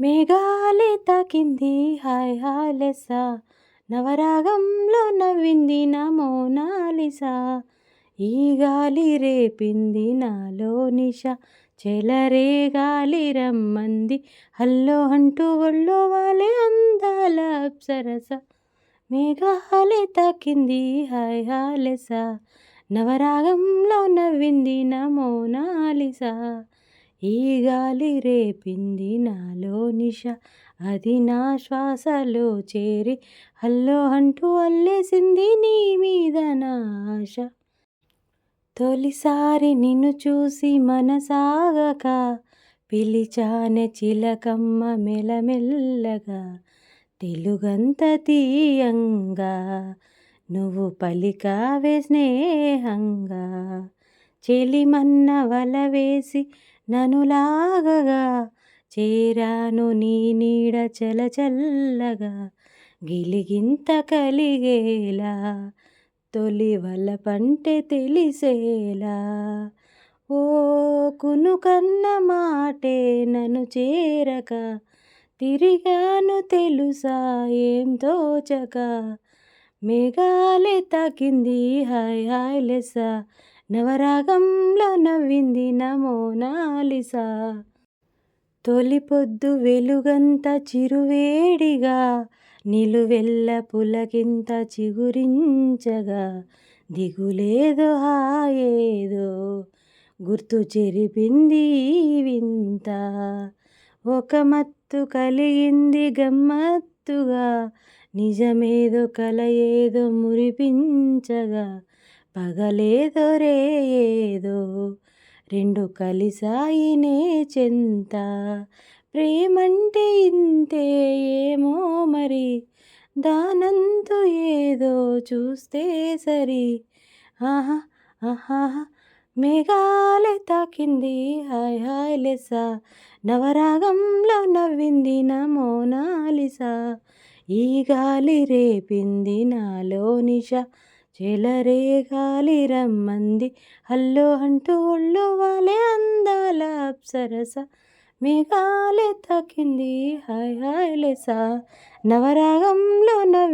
మేఘాలే తాకింది. Hi hi నవరాగంలో నవ్వింది నా ఈ గాలి రేపింది నాలో నిష. చెలరే గాలి రమ్మంది. హల్లో అంటూ ఒళ్ళో వాలే అందాల అప్సరస. మేఘాలే తాకింది. హాయ్ హాయ్ నవరాగంలో నవ్వింది నా ఈ గాలి రేపింది నాలో నిష. అది నా శ్వాసలో చేరి హల్లో అంటూ అల్లేసింది నీ మీద నా ఆశ. తొలిసారి నిన్ను చూసి మనసాగక పిలిచానే చిలకమ్మ మెలమెల్లగా తెలుగంత తీయంగా నువ్వు పలికావే స్నేహంగా. చెలిమన్న వల వేసి నను లాగగా చేరాను నీ నీడ చలచల్లగా గిలిగింత కలిగేలా తొలి వల్ల పంటే తెలిసేలా. ఓ కునుకన్న మాటే నన్ను చేరక తిరిగాను తెలుసా ఏం తోచక. మేఘాలే తాకింది హాయ్ హాయ్ లెస్స నవరాగంలో నవ్వింది నమోనాలిసా మోనాలిసా తొలి పొద్దు వెలుగంత చిరువేడిగా నిలువెల్ల పులకింత చిగురించగా దిగులేదో హాయేదో గుర్తు చెరిపింది వింత. ఒక మత్తు కలిగింది గమ్మత్తుగా నిజమేదో కల ఏదో మురిపించగా పగలేదో రే ఏదో రెండు కలిసాయినే చెంత. ప్రేమంటే ఇంతే ఏమో మరి దానంతు ఏదో చూస్తే సరి. ఆహా ఆహా మేఘాలే తాకింది హాయ్ హాయ్ లెస్స. నవరాగంలో నవ్వింది నమో మోనాలిసా. ఈ గాలి రేపింది నాలో నిష. చెలరే గాలి రమ్మంది. హల్లో అంటూ ఒళ్ళు వాలే అందాల అప్సరస. మేఘాలే తాకింది హాయ్ హాయ్ లేసా. నవరాగంలో నవ్వింది